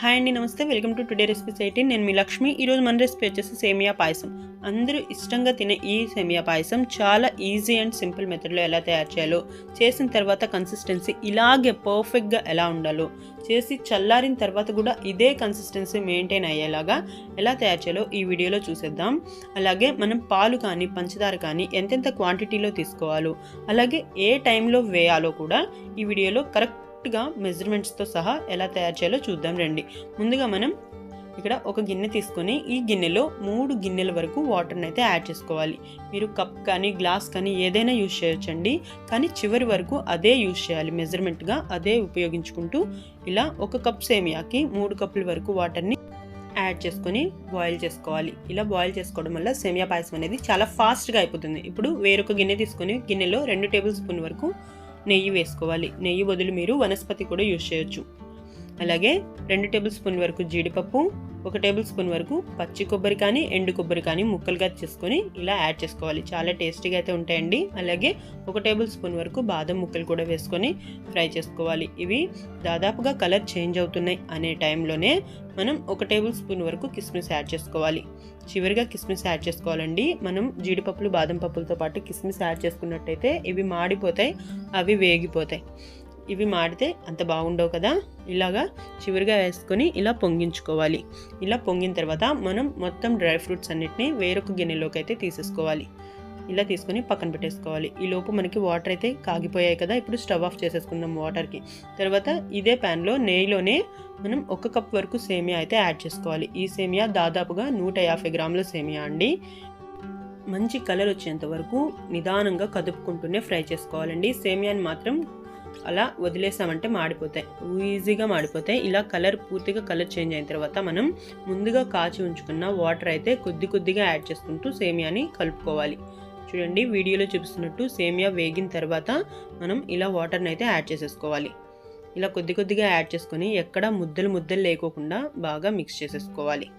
Hi అండి నమస్తే. Welcome to today recipes eighteen నేను మీ లక్ష్మి. ఈరోజు మన రెసిపీ వచ్చేసి సేమియా పాయసం. అందరూ ఇష్టంగా తినే ఈ సేమియా పాయసం చాలా ఈజీ అండ్ సింపుల్ మెథడ్లో ఎలా తయారు చేయాలో చేసిన తర్వాత కన్సిస్టెన్సీ ఇలాగే పర్ఫెక్ట్గా ఎలా ఉండాలో చేసి చల్లారిన తర్వాత కూడా ఇదే కన్సిస్టెన్సీ మెయింటైన్ అయ్యేలాగా ఎలా తయారు చేయాలో ఈ వీడియోలో చూసేద్దాం. అలాగే మనం పాలు కానీ పంచదార కానీ ఎంతెంత క్వాంటిటీలో తీసుకోవాలో అలాగే ఏ టైంలో వేయాలో కూడా ఈ వీడియోలో కరెక్ట్ కరెక్ట్గా మెజర్మెంట్స్తో సహా ఎలా తయారు చేయాలో చూద్దాం రండి. ముందుగా మనం ఇక్కడ ఒక గిన్నె తీసుకొని ఈ గిన్నెలో మూడు గిన్నెల వరకు వాటర్ని అయితే యాడ్ చేసుకోవాలి. మీరు కప్ కానీ గ్లాస్ కానీ ఏదైనా యూజ్ చేయొచ్చండి. కానీ చివరి వరకు అదే యూజ్ చేయాలి. మెజర్మెంట్గా అదే ఉపయోగించుకుంటూ ఇలా ఒక కప్ సేమియాకి మూడు కప్పుల వరకు వాటర్ని యాడ్ చేసుకొని బాయిల్ చేసుకోవాలి. ఇలా బాయిల్ చేసుకోవడం వల్ల సేమియా పాయసం అనేది చాలా ఫాస్ట్గా అయిపోతుంది. ఇప్పుడు వేరొక గిన్నె తీసుకొని గిన్నెలో రెండు టేబుల్ స్పూన్ వరకు నెయ్యి వేసుకోవాలి. నెయ్యి బదులు మీరు వనస్పతి కూడా యూజ్ చేయొచ్చు. అలాగే రెండు టేబుల్ స్పూన్ వరకు జీడిపప్పు ఒక టేబుల్ స్పూన్ వరకు పచ్చి కొబ్బరి కానీ ఎండు కొబ్బరి కానీ ముక్కలుగా చేసుకొని ఇలా యాడ్ చేసుకోవాలి. చాలా టేస్టీగా అయితే ఉంటాయండి. అలాగే ఒక టేబుల్ స్పూన్ వరకు బాదం ముక్కలు కూడా వేసుకొని ఫ్రై చేసుకోవాలి. ఇవి దాదాపుగా కలర్ చేంజ్ అవుతున్నాయి అనే టైంలోనే మనం ఒక టేబుల్ స్పూన్ వరకు కిస్మిస్ యాడ్ చేసుకోవాలి. చివరిగా కిస్మిస్ యాడ్ చేసుకోవాలండి. మనం జీడిపప్పులు బాదం పప్పులతో పాటు కిస్మిస్ యాడ్ చేసుకున్నట్టయితే ఇవి మాడిపోతాయి అవి వేగిపోతాయి. ఇవి మాడితే అంత బాగుండవు కదా? ఇలాగా చివరిగా వేసుకొని ఇలా పొంగించుకోవాలి. ఇలా పొంగిన తర్వాత మనం మొత్తం డ్రై ఫ్రూట్స్ అన్నిటిని వేరొక గిన్నెలోకి అయితే తీసేసుకోవాలి. ఇలా తీసుకొని పక్కన పెట్టేసుకోవాలి. ఈ లోపు మనకి వాటర్ అయితే కాగిపోయాయి కదా? ఇప్పుడు స్టవ్ ఆఫ్ చేసేసుకుందాం వాటర్కి. తర్వాత ఇదే ప్యాన్లో నెయ్యిలోనే మనం ఒక కప్ వరకు సేమియా అయితే యాడ్ చేసుకోవాలి. ఈ సేమియా దాదాపుగా నూట యాభై గ్రాముల సేమియా అండి. మంచి కలర్ వచ్చేంత వరకు నిదానంగా కదుపుకుంటూనే ఫ్రై చేసుకోవాలండి. సేమియాని మాత్రం అలా వదిలేసామంటే మాడిపోతాయి. ఈజీగా మాడిపోతాయి. ఇలా కలర్ పూర్తిగా కలర్ చేంజ్ అయిన తర్వాత మనం ముందుగా కాచి ఉంచుకున్న వాటర్ అయితే కొద్ది కొద్దిగా యాడ్ చేసుకుంటూ సేమియాని కలుపుకోవాలి. చూడండి వీడియోలో చూపిస్తున్నట్టు సేమియా వేగిన తర్వాత మనం ఇలా వాటర్ని అయితే యాడ్ చేసేసుకోవాలి. ఇలా కొద్ది కొద్దిగా యాడ్ చేసుకొని ఎక్కడ ముద్దలు ముద్దలు లేకోకుండా బాగా మిక్స్ చేసేసుకోవాలి.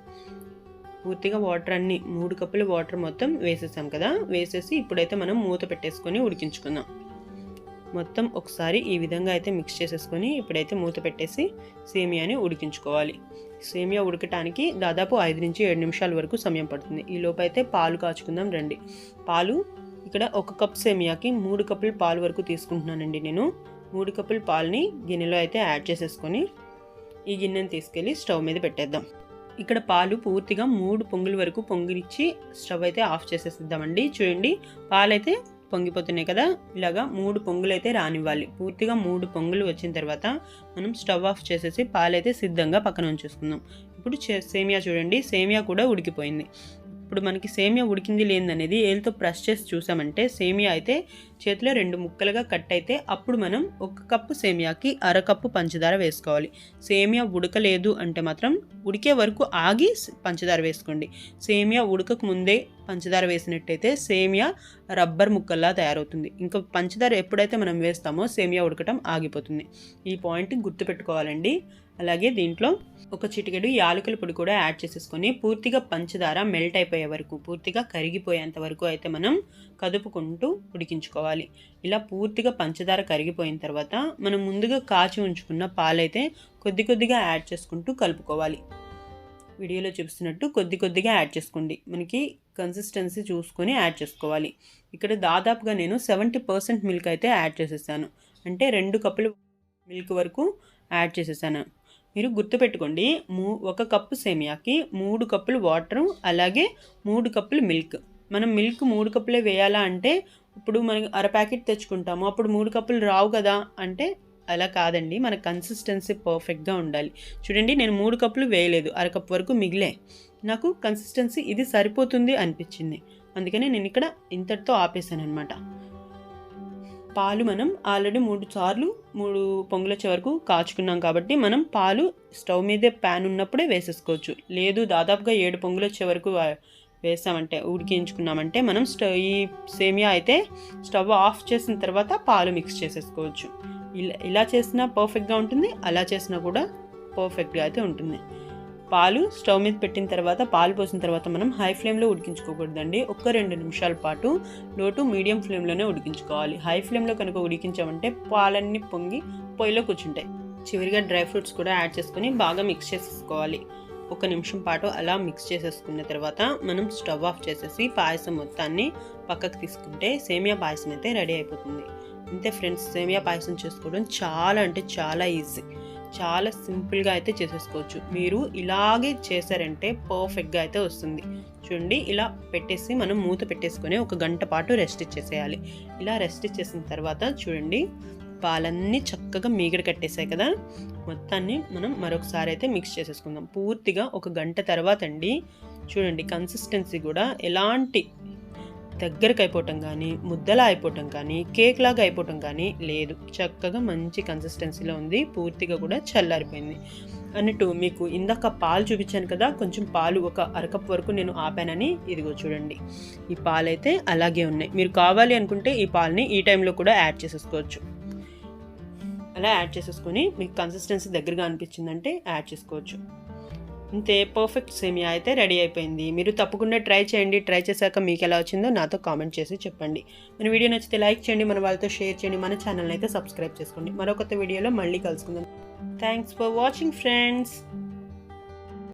పూర్తిగా వాటర్ అన్ని మూడు కప్పులు వాటర్ మొత్తం వేసేసాం కదా? వేసేసి ఇప్పుడైతే మనం మూత పెట్టేసుకొని ఉడికించుకుందాం. మొత్తం ఒకసారి ఈ విధంగా అయితే మిక్స్ చేసేసుకొని ఇప్పుడైతే మూత పెట్టేసి సేమియాని ఉడికించుకోవాలి. సేమియా ఉడకటానికి దాదాపు ఐదు నుంచి ఏడు నిమిషాల వరకు సమయం పడుతుంది. ఈ లోపు అయితే పాలు కాచుకుందాం రండి. పాలు ఇక్కడ ఒక కప్ సేమియాకి మూడు కప్పులు పాలు వరకు తీసుకుంటున్నానండి నేను. మూడు కప్పుల పాలని గిన్నెలో అయితే యాడ్ చేసేసుకొని ఈ గిన్నెని తీసుకెళ్ళి స్టవ్ మీద పెట్టేద్దాం. ఇక్కడ పాలు పూర్తిగా మూడు పొంగుల వరకు పొంగిచ్చి స్టవ్ అయితే ఆఫ్ చేసేసిద్దామండి. చూడండి పాలైతే పొంగిపోతున్నాయి కదా ఇలాగా మూడు పొంగులు అయితే రానివ్వాలి. పూర్తిగా మూడు పొంగులు వచ్చిన తర్వాత మనం స్టవ్ ఆఫ్ చేసేసి పాలైతే సిద్ధంగా పక్కన ఉంచేసుకుందాం. ఇప్పుడు సేమియా చూడండి సేమియా కూడా ఉడికిపోయింది. ఇప్పుడు మనకి సేమియా ఉడికింది లేదనేది ఏళ్ళతో ప్రెస్ చేసి చూసామంటే సేమియా అయితే చేతిలో రెండు ముక్కలుగా కట్ అయితే అప్పుడు మనం ఒక కప్పు సేమియాకి అరకప్పు పంచదార వేసుకోవాలి. సేమియా ఉడకలేదు అంటే మాత్రం ఉడికే వరకు ఆగి పంచదార వేసుకోండి. సేమియా ఉడకకు ముందే పంచదార వేసినట్టయితే సేమియా రబ్బర్ ముక్కల్లా తయారవుతుంది. ఇంకా పంచదార ఎప్పుడైతే మనం వేస్తామో సేమియా ఉడకటం ఆగిపోతుంది. ఈ పాయింట్ గుర్తుపెట్టుకోవాలండి. అలాగే దీంట్లో ఒక చిటికెడు యాలకుల పొడి కూడా యాడ్ చేసేసుకొని పూర్తిగా పంచదార మెల్ట్ అయిపోయే వరకు పూర్తిగా కరిగిపోయేంత వరకు అయితే మనం కదుపుకుంటూ ఉడికించుకోవాలి. ఇలా పూర్తిగా పంచదార కరిగిపోయిన తర్వాత మనం ముందుగా కాచి ఉంచుకున్న పాలైతే కొద్ది కొద్దిగా యాడ్ చేసుకుంటూ కలుపుకోవాలి. వీడియోలో చూపిస్తున్నట్టు కొద్ది కొద్దిగా యాడ్ చేసుకోండి. మనకి కన్సిస్టెన్సీ చూసుకొని యాడ్ చేసుకోవాలి. ఇక్కడ దాదాపుగా నేను సెవెంటీ పర్సెంట్ మిల్క్ అయితే యాడ్ చేసేసాను. అంటే రెండు కప్పులు మిల్క్ వరకు యాడ్ చేసేసాను. మీరు గుర్తుపెట్టుకోండి మూ ఒక కప్పు సేమియాకి మూడు కప్పులు వాటరు అలాగే మూడు కప్పులు మిల్క్. మనం మిల్క్ మూడు కప్పులే వేయాలా అంటే ఇప్పుడు మనం అర ప్యాకెట్ తెచ్చుకుంటాము అప్పుడు మూడు కప్పులు రావు కదా అంటే అలా కాదండి. మన కన్సిస్టెన్సీ పర్ఫెక్ట్గా ఉండాలి. చూడండి నేను మూడు కప్పులు వేయలేదు అరకప్పు వరకు మిగిలే. నాకు కన్సిస్టెన్సీ ఇది సరిపోతుంది అనిపించింది. అందుకనే నేను ఇక్కడ ఇంతటితో ఆపేసాను అనమాట పాలు మనం ఆల్రెడీ మూడు సార్లు మూడు పొంగులు వచ్చే వరకు కాచుకున్నాం కాబట్టి మనం పాలు స్టవ్ మీదే ప్యాన్ ఉన్నప్పుడే వేసేసుకోవచ్చు. లేదు దాదాపుగా ఏడు పొంగులు వచ్చే వరకు వేసామంటే ఉడికించుకున్నామంటే మనం స్టవ్ ఈ సేమియా అయితే స్టవ్ ఆఫ్ చేసిన తర్వాత పాలు మిక్స్ చేసేసుకోవచ్చు. ఇలా ఇలా చేసినా పర్ఫెక్ట్గా ఉంటుంది అలా చేసినా కూడా పర్ఫెక్ట్గా అయితే ఉంటుంది. పాలు స్టవ్ మీద పెట్టిన తర్వాత పాలు పోసిన తర్వాత మనం హై ఫ్లేమ్లో ఉడికించుకోకూడదండి. ఒక్క రెండు నిమిషాల పాటు లో టు మీడియం ఫ్లేమ్లోనే ఉడికించుకోవాలి. హై ఫ్లేమ్లో కనుక ఉడికించామంటే పాలన్నీ పొంగి పొయ్యిలో కూర్చుంటాయి. చివరిగా డ్రై ఫ్రూట్స్ కూడా యాడ్ చేసుకొని బాగా మిక్స్ చేసేసుకోవాలి. ఒక నిమిషం పాటు అలా మిక్స్ చేసేసుకున్న తర్వాత మనం స్టవ్ ఆఫ్ చేసేసి పాయసం మొత్తాన్ని పక్కకు తీసుకుంటే సేమియా పాయసం అయితే రెడీ అయిపోతుంది. అంతే ఫ్రెండ్స్ సేమియా పాయసం చేసుకోవడం చాలా అంటే చాలా ఈజీ. చాలా సింపుల్గా అయితే చేసేసుకోవచ్చు. మీరు ఇలాగే చేశారంటే పర్ఫెక్ట్గా అయితే వస్తుంది. చూడండి ఇలా పెట్టేసి మనం మూత పెట్టేసుకొని ఒక గంట పాటు రెస్ట్ ఇచ్చేసేయాలి. ఇలా రెస్ట్ ఇచ్చేసిన తర్వాత చూడండి పాలన్నీ చక్కగా మీగడ కట్టేసాయి కదా? మొత్తాన్ని మనం మరొకసారి అయితే మిక్స్ చేసేసుకుందాం. పూర్తిగా ఒక గంట తర్వాత అండి చూడండి కన్సిస్టెన్సీ కూడా ఎలాంటి దగ్గరకు అయిపోవటం కానీ ముద్దలా అయిపోవటం కానీ కేక్ లాగా అయిపోవటం కానీ లేదు. చక్కగా మంచి కన్సిస్టెన్సీలో ఉంది. పూర్తిగా కూడా చల్లారిపోయింది. అన్నట్టు మీకు ఇందాక పాలు చూపించాను కదా కొంచెం పాలు ఒక అరకప్ వరకు నేను ఆపానని ఇదిగో చూడండి. ఈ పాలు అయితే అలాగే ఉన్నాయి. మీరు కావాలి అనుకుంటే ఈ పాలని ఈ టైంలో కూడా యాడ్ చేసేసుకోవచ్చు. అలా యాడ్ చేసేసుకొని మీకు కన్సిస్టెన్సీ దగ్గరగా అనిపించిందంటే యాడ్ చేసుకోవచ్చు. అంతే పర్ఫెక్ట్ సేమియా అయితే రెడీ అయిపోయింది. మీరు తప్పకుండా ట్రై చేయండి. ట్రై చేశాక మీకు ఎలా వచ్చిందో నాతో కామెంట్ చేసి చెప్పండి. మన వీడియో నచ్చితే లైక్ చేయండి. మన వాళ్ళతో షేర్ చేయండి. మన ఛానల్ అయితే సబ్స్క్రైబ్ చేసుకోండి. మరో కొత్త వీడియోలో మళ్ళీ కలుసుకుందాం. Thanks for watching friends